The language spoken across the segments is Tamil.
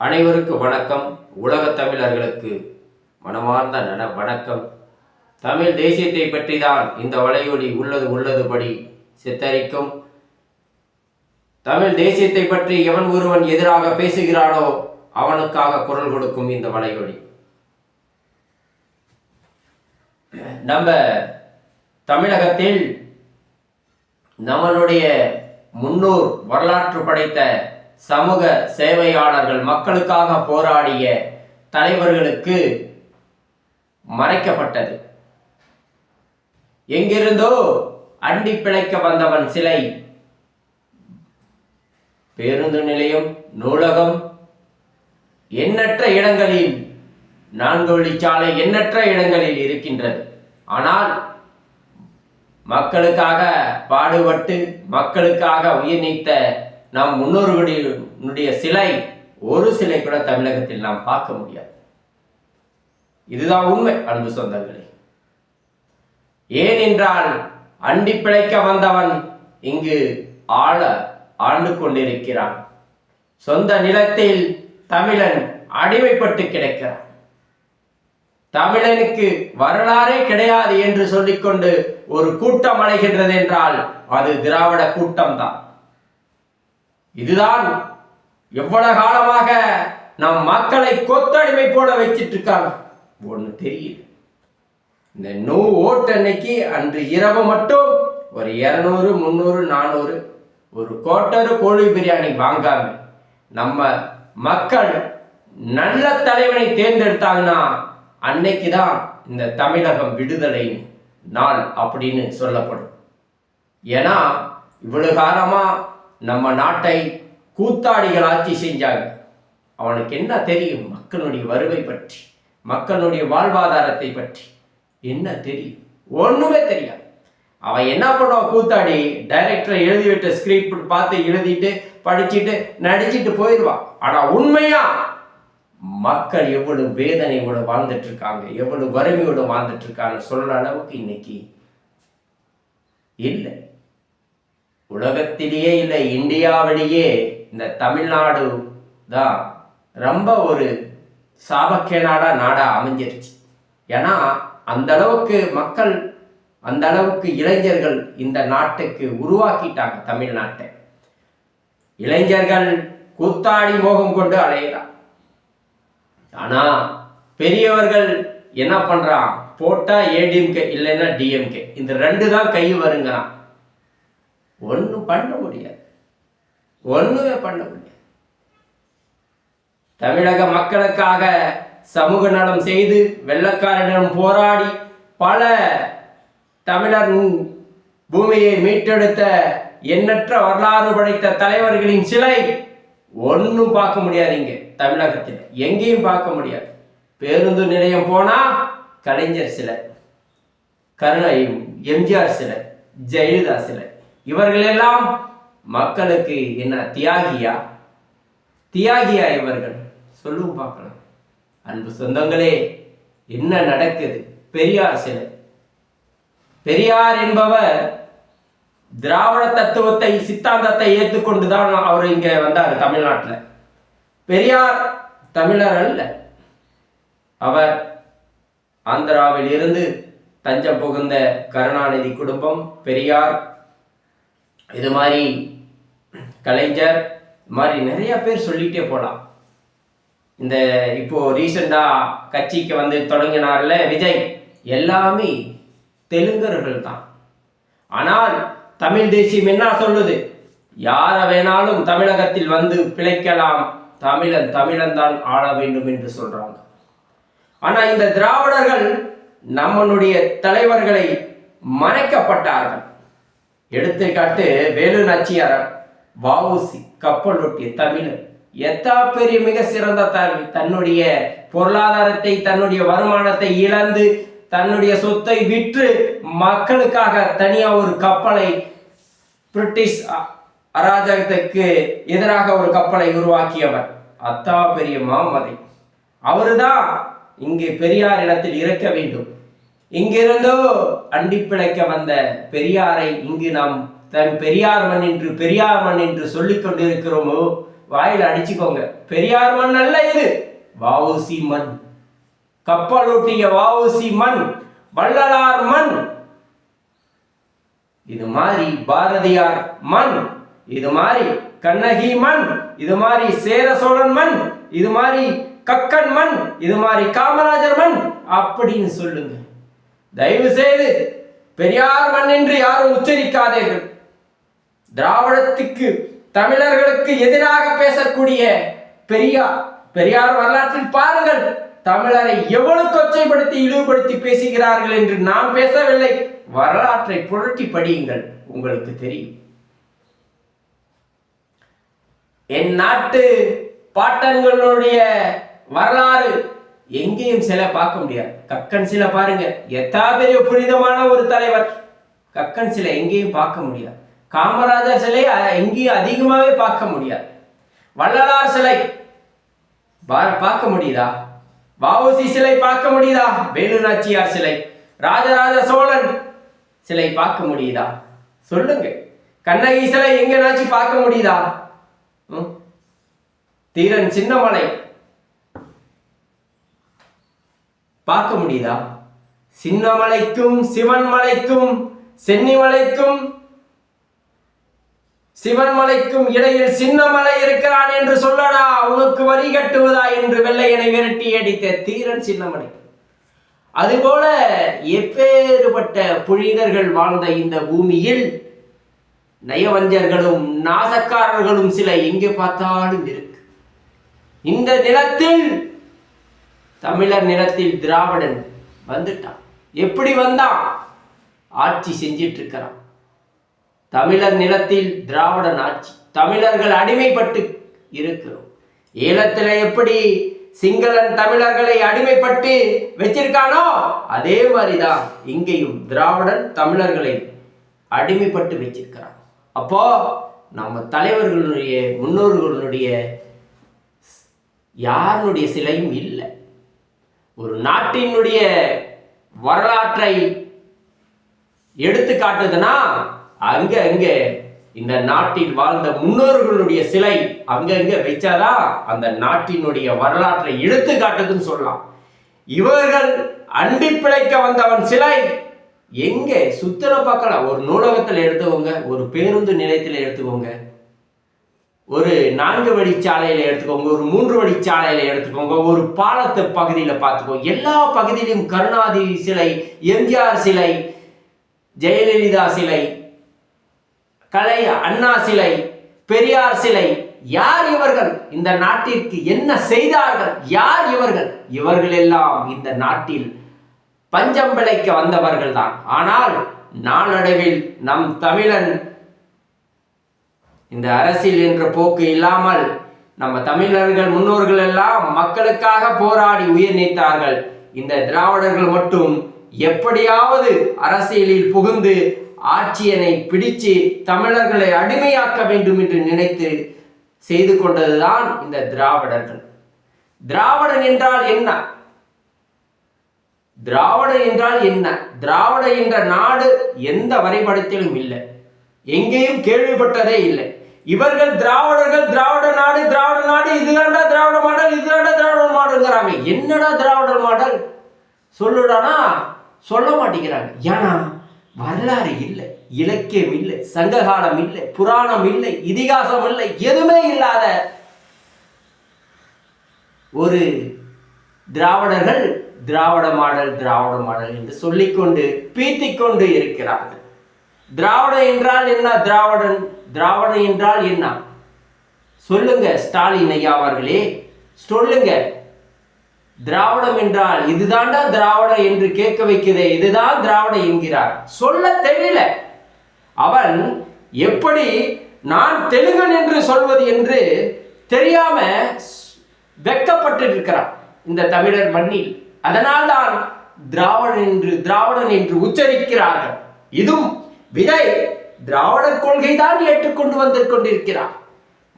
அனைவருக்கும் வணக்கம். உலகத் தமிழர்களுக்கு மனமார்ந்த நன வணக்கம். தமிழ் தேசியத்தை பற்றி தான் இந்த வலையொலி உள்ளது உள்ளதுபடி சித்தரிக்கும். தமிழ் தேசியத்தை பற்றி எவன் ஒருவன் எதிராக பேசுகிறானோ அவனுக்காக குரல் கொடுக்கும் இந்த வலையொலி. நம்ம தமிழகத்தில் நம்மளுடைய முன்னோர் வரலாற்று படைத்த சமூக சேவையாளர்கள் மக்களுக்காக போராடிய தலைவர்களுக்கு மறைக்கப்பட்டது. எங்கிருந்தோ அண்டி பிழைக்க வந்தவன் சிலை. பேருந்து நிலையம் நூலகம் எண்ணற்ற இடங்களில் நான்கு வழிச்சாலை எண்ணற்ற இடங்களில் இருக்கின்றது. ஆனால் மக்களுக்காக பாடுபட்டு மக்களுக்காக உயிர் நீத்த நம் முன்னோர்களுடைய சிலை ஒரு சிலை கூட தமிழகத்தில் நாம் பார்க்க முடியாது. இதுதான் உண்மை அன்பு சொந்தங்களே. ஏனென்றால் அண்டி பிழைக்க வந்தவன் இங்கு ஆள ஆண்டு கொண்டிருக்கிறான். சொந்த நிலத்தில் தமிழன் அடிமைப்பட்டு கிடைக்கிறான். தமிழனுக்கு வரலாறே கிடையாது என்று சொல்லிக்கொண்டு ஒரு கூட்டம் அடைகின்றது என்றால் அது திராவிட கூட்டம்தான். இதுதான் எவ்வளவு காலமாக நம் மக்களை கொத்தடிமை போல வச்சிட்டு இருக்காங்க ஒண்ணு தெரியுது. இந்த நோ ஓட்டு அன்னைக்கு அன்று இரவு மட்டும் ஒரு இரநூறு முந்நூறு நானூறு ஒரு கோட்டரு கோழி பிரியாணி வாங்காம நம்ம மக்கள் நல்ல தலைவனை தேர்ந்தெடுத்தாங்கன்னா அன்னைக்கு தான் இந்த தமிழகம் விடுதலை நாள் அப்படின்னு சொல்லப்படும். ஏன்னா இவ்வளவு காலமா நம்ம நாட்டை கூத்தாடிகள் ஆட்சி செஞ்சாங்க. அவனுக்கு என்ன தெரியும்? மக்களுடைய வருகை பற்றி மக்களுடைய வாழ்வாதாரத்தை பற்றி. என்ன தெரியும்? ஒன்றுமே தெரியாது. அவன் என்ன பண்ணுவான்? கூத்தாடி டைரக்டரை எழுதிவிட்ட ஸ்கிரிப்ட் பார்த்து எழுதிட்டு படிச்சுட்டு நடிச்சுட்டு போயிடுவான். ஆனா உண்மையா? மக்கள் எவ்வளவு வேதனையோட வாழ்ந்துட்டு இருக்காங்க எவ்வளவு வறுமையோட வாழ்ந்துட்டு இருக்காங்க சொல்ற அளவுக்கு இன்னைக்கு இல்லை. உலகத்திலேயே இல்லை இந்தியாவிலேயே இந்த தமிழ்நாடு தான் ரொம்ப ஒரு சாபக்கே நாடாக நாடாக அமைஞ்சிருச்சு. ஏன்னா அந்த அளவுக்கு மக்கள் அந்த அளவுக்கு இளைஞர்கள் இந்த நாட்டுக்கு உருவாக்கிட்டாங்க தமிழ்நாட்டை. இளைஞர்கள் கூத்தாடி மோகம் கொண்டு அலையிறான் ஆனா பெரியவர்கள் என்ன பண்றான்? போட்டா ஏடிஎம்கே இல்லைன்னா டிஎம்கே இந்த ரெண்டு தான் கை வருங்கிறான். ஒன்றும் பண்ண முடியாது ஒன்றுமே பண்ண முடியாது தமிழக மக்களுக்காக சமூக நலம் செய்து வெள்ளக்காரனிடம் போராடி பல தமிழர் பூமியை மீட்டெடுத்த எண்ணற்ற வரலாறு படைத்த தலைவர்களின் சிலை ஒன்றும் பார்க்க முடியாது இங்கே தமிழகத்தில். எங்கேயும் பார்க்க முடியாது. பேருந்து நிலையம் போனா கலைஞர் சிலை கருணை எம்ஜிஆர் சிலை ஜெயலலிதா சிலை இவர்களெல்லாம் மக்களுக்கு என்ன தியாகியா? தியாகியா இவர்கள்? சொல்லும் பார்க்கலாம். அன்பு சொந்தங்களே என்ன நடக்குது? பெரியார் சிலை. பெரியார் என்பவர் திராவிட தத்துவத்தை சித்தாந்தத்தை ஏற்றுக்கொண்டு தான் அவர் இங்கே வந்தார் தமிழ்நாட்டில். பெரியார் தமிழர் அல்ல. அவர் ஆந்திராவில் இருந்து தஞ்சம் புகுந்த கருணாநிதி குடும்பம் பெரியார் இது மாதிரி கலைஞர் இது மாதிரி நிறைய பேர் சொல்லிட்டே போகலாம் இந்த இப்போ ரீசெண்டாக கட்சிக்கு வந்து தொடங்கினார்ல விஜய் எல்லாமே தெலுங்கர்கள் தான். ஆனால் தமிழ் தேசியம் என்ன சொல்லுது? யாரை வேணாலும் தமிழகத்தில் வந்து பிழைக்கலாம். தமிழன் தமிழன் தான் ஆள வேண்டும் என்று சொல்றாங்க. ஆனா இந்த திராவிடர்கள் நம்மளுடைய தலைவர்களை மறைக்கப்பட்டார்கள். எடுத்துக்காட்டு வேலு நாச்சியார் வவுசி கப்பலொட்டிய தமிழர் எத்தா பெரிய மிக சிறந்த தமிழ். தன்னுடைய பொருளாதாரத்தை தன்னுடைய வருமானத்தை இழந்து தன்னுடைய சொத்தை விற்று மக்களுக்காக தனியா ஒரு கப்பலை பிரிட்டிஷ் அ- அராஜகத்துக்கு எதிராக ஒரு கப்பலை உருவாக்கியவர் அத்தா பெரிய மாமதை. அவருதான் இங்கே பெரியார் இடத்தில் இருக்க வேண்டும். இங்கிருந்தோ அண்டி பிழைக்க வந்த பெரியாரை இங்கு நாம் தன் பெரியார் மண் என்று பெரியார் மண் என்று சொல்லிக் கொண்டிருக்கிறோமோ வாயில் அடிச்சுக்கோங்க. பெரியார் மண் அல்ல இது. வாவுசி மண். கப்பலோட்டிய வாவுசி மண். வள்ளலார் மண். இது மாதிரி பாரதியார் மண். இது மாதிரி கண்ணகி மண். இது மாதிரி சேர சோழன் மண். இது மாதிரி கக்கன் மண். இது மாதிரி காமராஜர் மண். அப்படின்னு சொல்லுங்க. தயவு செய்து பெரியார் மண் என்று யாரும் உச்சரிக்காதீர்கள். திராவிடத்துக்கு தமிழர்களுக்கு எதிராக பேசக்கூடிய பெரியார் பெரியார் வரலாற்றில் பாருங்கள் தமிழரை எவ்வளவு கொச்சைப்படுத்தி இழிவுபடுத்தி பேசுகிறார்கள் என்று நாம் பேசவில்லை. வரலாற்றை புரட்டி படியுங்கள் உங்களுக்கு தெரியும். என் நாட்டு பாட்டங்களுடைய வரலாறு எங்கேயும் சில பார்க்க முடியாது. கக்கன் சிலை பாருங்க. எத்தா பெரிய புனிதமான ஒரு தலைவர். கக்கன் சிலை எங்கேயும் பார்க்க முடியாது. காமராஜர் சிலை எங்கேயும் அதிகமாகவே பார்க்க முடியாது. வள்ளலார் சிலை. பார்க்க முடியுதா? வாவுசி சிலை பார்க்க முடியுதா? வேலுநாச்சியார் சிலை. ராஜராஜ சோழன் சிலை பார்க்க முடியுதா? சொல்லுங்க. கண்ணகி சிலை எங்கேனாச்சும் பார்க்க முடியுதா? ம்? தீரன் சின்னமலை. பார்க்க முடியுதா? சின்னமலைக்கும் சிவன்மலைக்கும் சென்னிமலைக்கும் சிவன்மலைக்கும் இடையில் சின்னமலை இருக்கிறான் என்று சொல்லடா உனக்கு வரி கட்டுவதா என்று வெள்ளையனை விரட்டி அடித்த தீரன் சின்னமலை அதுபோல எப்பேறுபட்ட புனிதர்கள் வாழ்ந்த இந்த பூமியில் நயவஞ்சர்களும் நாசக்காரர்களும் சில எங்கே பார்த்தாலும் இருக்கு. இந்த நிலத்தில் தமிழர் நிலத்தில் திராவிடன் வந்துட்டான். எப்படி வந்தான்? ஆட்சி செஞ்சிட்டு இருக்கிறான் தமிழர் நிலத்தில் திராவிடன் ஆட்சி. தமிழர்கள் அடிமைப்பட்டு இருக்கிறோம். ஈழத்தில் எப்படி சிங்களன் தமிழர்களை அடிமைப்பட்டு வச்சிருக்கானோ அதே மாதிரிதான் இங்கேயும் திராவிடன் தமிழர்களை அடிமைப்பட்டு வச்சிருக்கிறான். அப்போ நம்ம தலைவர்களுடைய முன்னோர்களுடைய யாருடைய சிலையும் இல்லை. ஒரு நாட்டினுடைய வரலாற்றை எடுத்து காட்டுதுன்னா அங்க அங்க இந்த நாட்டில் வாழ்ந்த முன்னோர்களுடைய சிலை அங்கங்க வச்சாதான் அந்த நாட்டினுடைய வரலாற்றை எடுத்து காட்டுதுன்னு சொல்லலாம். இவர்கள் அண்டி பிழைக்க வந்தவன் சிலை எங்க? சுத்தர பார்க்கலாம். ஒரு நூலகத்தில் எடுத்துக்கோங்க ஒரு பேருந்து நிலையத்தில் எடுத்துக்கோங்க. ஒரு நான்கு வழிச்சாலையில எடுத்துக்கோங்க ஒரு மூன்று வழிச்சாலையில எடுத்துக்கோங்க ஒரு பாலத்து பகுதியில பார்த்துக்கோங்க எல்லா பகுதியிலும் கருணாநிதி சிலை எம்ஜிஆர் சிலை ஜெயலலிதா சிலை கலை அண்ணா சிலை பெரியார் சிலை யார் இவர்கள்? இந்த நாட்டிற்கு என்ன செய்தார்கள்? யார் இவர்கள்? இவர்கள் எல்லாம் இந்த நாட்டில் பஞ்சம் பிழைக்க வந்தவர்கள் தான் ஆனால் நாளடைவில் நம் தமிழன் இந்த அரசியல் என்ற போக்கு இல்லாமல் நம்ம தமிழர்கள் முன்னோர்கள் எல்லாம் மக்களுக்காக போராடி உயிர் நீத்தார்கள். இந்த திராவிடர்கள் மட்டும் எப்படியாவது அரசியலில் புகுந்து ஆட்சியனை பிடிச்சு தமிழர்களை அடிமையாக்க வேண்டும் என்று நினைத்து செய்து கொண்டதுதான் இந்த திராவிடர்கள். திராவிடன் என்றால் என்ன? திராவிடம் என்றால் என்ன? திராவிட என்ற நாடு எந்த வரைபடத்திலும் இல்லை. எங்கேயும் கேள்விப்பட்டதே இல்லை. இவர்கள் திராவிடர்கள் திராவிட நாடு திராவிட நாடு இதுதான்டா திராவிட மாடல் இதுதான்டா திராவிட மாடல்ங்கிறாங்க. என்னடா திராவிட மாடல்? சொல்லுடானா? சொல்ல மாட்டேங்கிறாங்க. ஏன்னா வரலாறு இல்லை இலக்கியம் இல்லை சங்ககாலம் இல்லை புராணம் இல்லை இதிகாசம் இல்லை எதுவுமே இல்லாத ஒரு திராவிடர்கள் திராவிட மாடல் திராவிட மாடல் என்று சொல்லிக்கொண்டு பீத்திக்கொண்டு இருக்கிறார்கள். திராவிடம் என்றால் என்ன? திராவிடன் திராவிடம் என்றால் என்ன? சொல்லுங்க ஸ்டாலின் ஐயா அவர்களே சொல்லுங்க. திராவிடம் என்றால் இதுதான்டா திராவிடம் என்று கேட்க வைக்கிறதே இதுதான் திராவிடம் என்கிறார். சொல்ல தெரியல. அவன் எப்படி நான் தெலுங்கன் என்று சொல்வது என்று தெரியாம வெக்கப்பட்டு இருக்கிறான் இந்த தமிழர் மண்ணில். அதனால்தான் திராவிடன் என்று திராவிடன் என்று உச்சரிக்கிறார்கள். இதுவும் விஜய் திராவிட கொள்கை தான் ஏற்றுக்கொண்டு வந்து கொண்டிருக்கிறார்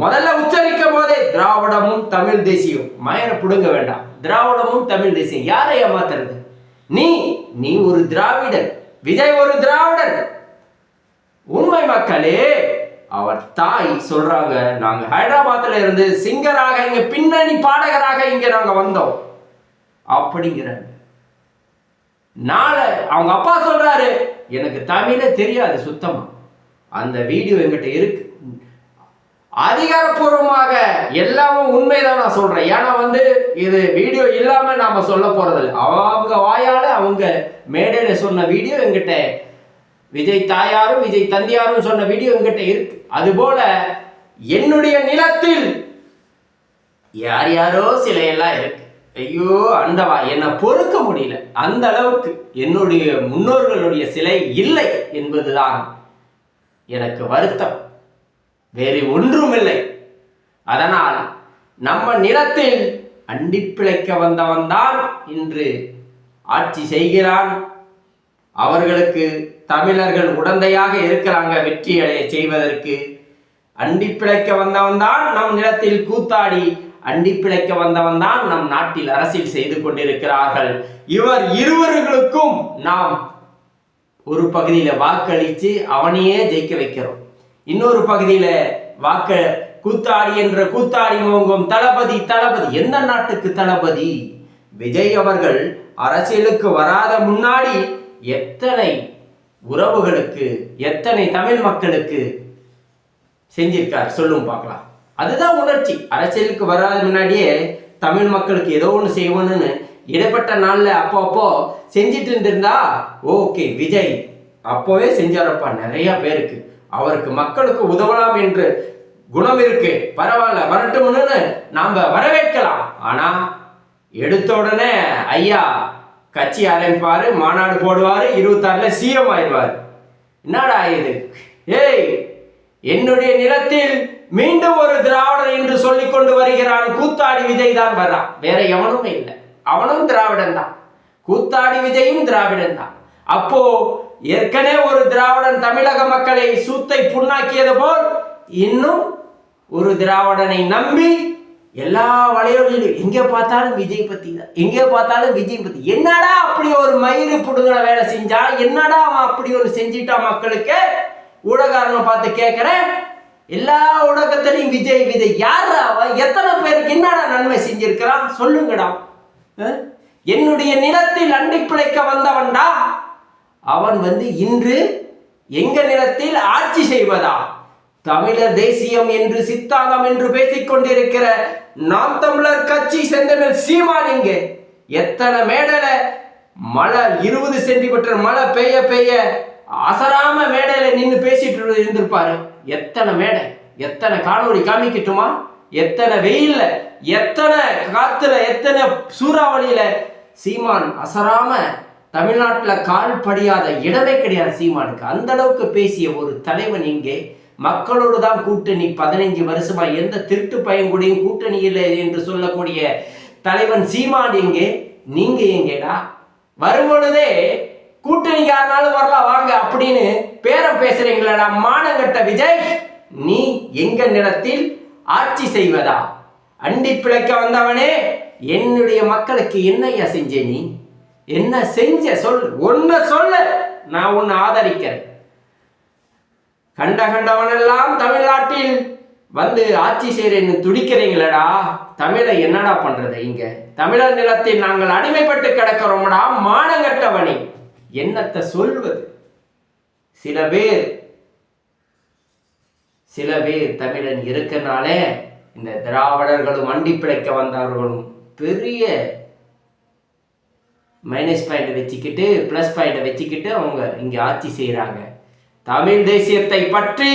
முதல்ல உச்சரிக்கும் போதே திராவிடமும் தமிழ் தேசியம் மயனை புடுங்க வேண்டாம். திராவிடமும் தமிழ் தேசியம். யாரை ஏமாத்துறது? நீ நீ ஒரு திராவிடன் விஜய் ஒரு திராவிடன் உண்மை மக்களே அவர் தாய் சொல்றாங்க. நாங்க ஹைதராபாத்ல இருந்து சிங்கராக இங்க பின்னணி பாடகராக இங்க நாங்க வந்தோம். அப்படிங்கிறாங்க நாளை அவங்க அப்பா சொல்றாரு எனக்கு தமிழே தெரியாது சுத்தமா. அந்த வீடியோ என்கிட்ட இருக்கு. அதிகாரப்பூர்வமாக எல்லாமும் உண்மைதான் நான் சொல்றேன். ஏன்னா வந்து இது வீடியோ இல்லாம நாம சொல்ல போறதில்ல. அவங்க வாயால அவங்க மேடையில சொன்ன வீடியோ என்கிட்ட விஜய் தாயாரும் விஜய் தந்தையாரும் சொன்ன வீடியோ என்கிட்ட இருக்கு. அதுபோல என்னுடைய நிலத்தில் யார் யாரோ சிலையெல்லாம் இருக்கு. ஐயோ அண்டவா என்னை பொறுக்க முடியல. அந்த அளவுக்கு என்னுடைய முன்னோர்களுடைய சிலை இல்லை என்பதுதான் எனக்கு வருத்தம். வேறு ஒன்றுமில்லை. அதனால் நம்ம நிலத்தில் அண்டி பிழைக்க வந்தவன் தான் இன்று ஆட்சி செய்கிறான். அவர்களுக்கு தமிழர்கள் உடந்தையாக இருக்கிறாங்க வெற்றி அடைய செய்வதற்கு. அண்டி பிழைக்க வந்தவன் தான் நம் நிலத்தில் கூத்தாடி அண்டி பிழைக்க வந்தவன் தான் நம் நாட்டில் அரசியல் செய்து கொண்டிருக்கிறார்கள். இவர் இருவர்களுக்கும் நாம் ஒரு பகுதியில் வாக்களித்து அவனையே ஜெயிக்க வைக்கிறோம். இன்னொரு பகுதியில் வாக்க கூத்தாடி என்ற கூத்தாடி மோங்கும் தளபதி தளபதி. எந்த நாட்டுக்கு தளபதி? விஜய் அவர்கள் அரசியலுக்கு வராத முன்னாடி எத்தனை உறவுகளுக்கு எத்தனை தமிழ் மக்களுக்கு செஞ்சிருக்கார்? சொல்லும் பார்க்கலாம். அதுதான் உணர்ச்சி. அரசியலுக்கு வராத முன்னாடியே தமிழ் மக்களுக்கு ஏதோ ஒன்று செய்வோன்னு இடைப்பட்ட நாளில் அப்போ அப்போ செஞ்சிட்டு இருந்திருந்தா? ஓகே விஜய். அப்போவே செஞ்சாரப்பா நிறைய பேருக்கு. அவருக்கு மக்களுக்கு உதவலாம் என்று குணம் இருக்கு. பரவாயில்ல வரட்டும்னு நாம் வரவேற்கலாம். ஆனால் எடுத்த உடனே ஐயா கட்சி ஆரம்பிப்பாரு மாநாடு போடுவார் இருபத்தாறுல சிஎம் ஆயிடுவார். என்னடா இது? ஏய் என்னுடைய நிலத்தில் மீண்டும் ஒரு திராவிடர் என்று சொல்லிக் கொண்டு வருகிறான் கூத்தாடி விஜய் தான் வர்றான். வேற எவனுமே இல்லை. அவனும் திராவிடன் தான் கூத்தாடி விஜயும் திராவிடன் தான் அப்போ ஏற்கனவே ஒரு திராவிடன் தமிழக மக்களை சூத்தை புண்ணாக்கியது போல் இன்னும் ஒரு திராவிடனை நம்பி எல்லா வளையொலியிலும் எங்கே பார்த்தாலும் விஜய் பத்தி தான். எங்கே பார்த்தாலும் விஜய் பத்தி. என்னடா அப்படி ஒரு மயிறு புடுங்கிற வேலை செஞ்சா? என்னடா அவன் அப்படி ஒரு செஞ்சிட்டா மக்களுக்கு? ஊடகாரனை பார்த்து கேட்கிறேன் எல்லா ஊடகத்திலையும் விஜய் விஜய். யார் அவன்? எத்தனை பேருக்கு என்னடா நன்மை செஞ்சிருக்கிறான்? சொல்லுங்கடா. என்னுடைய நிலத்தில் அண்டி பிழைக்க வந்தவன்டா? அவன் வந்து இன்று எங்க நிலத்தில் ஆட்சி செய்வதா? தமிழர் தேசியம் என்று சித்தாந்தம் என்று பேசிக் கொண்டிருக்கிற நாம் தமிழர் கட்சி செந்தனர் சீமான் இங்கு. எத்தனை மேடல மழை இருபது சென்டிமீட்டர் மழை பெய்ய பெய்ய அசராம மேடையில நின்று பேசிட்டு இருந்திருப்பாரு. எத்தனை மேடை எத்தனை காணொளி காமிக்கட்டுமா? எத்தனை வெயில்ல எத்தனை காத்துல எத்தனை சூறாவளியில சீமான் அசராம தமிழ்நாட்டில் கால் படியாத இடமே கிடையாது சீமானுக்கு. அந்த அளவுக்கு பேசிய ஒரு தலைவன் இங்கே. மக்களோடு தான் கூட்டணி பதினைஞ்சு வருஷமா எந்த திருட்டு பயன்கூடையும் கூட்டணி இல்லை என்று சொல்லக்கூடிய தலைவன் சீமான் எங்கே நீங்க எங்கேடா? வரும்பொழுதே கூட்டணி யாருனாலும் வரலாம் வாங்க அப்படின்னு பேரம் பேசுறீங்களடா மானங்கட்ட விஜய். நீ எங்க நிலத்தில் ஆட்சி செய்வதா? அண்டி பிழைக்க வந்தவனே என்னுடைய மக்களுக்கு என்னையா செஞ்ச நீ? என்ன செஞ்ச சொல் ஒன்ன சொல்ல நான் உன்னை ஆதரிக்கிறேன். கண்ட கண்டவனெல்லாம் தமிழ்நாட்டில் வந்து ஆட்சி செய்கிறேன்னு துடிக்கிறீங்களடா? தமிழை என்னடா பண்றது இங்க? தமிழர் நிலத்தில் நாங்கள் அடிமைப்பட்டு கிடக்கிறோம்டா மானங்கட்டவனே என்னத்தை சொல்வது? சில பேர் சில பேர் தமிழன் இருக்கனாலே இந்த திராவிடர்களும் அண்டி பிழைக்க வந்தவர்களும் பெரிய மைனஸ் பாயிண்ட் வச்சுக்கிட்டு ப்ளஸ் பாயிண்ட் வச்சுக்கிட்டு அவங்க இங்கே ஆட்சி செய்கிறாங்க தமிழ் தேசியத்தை பற்றி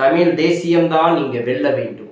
தமிழ் தேசியம்தான் இங்கே வெல்ல வேண்டும்.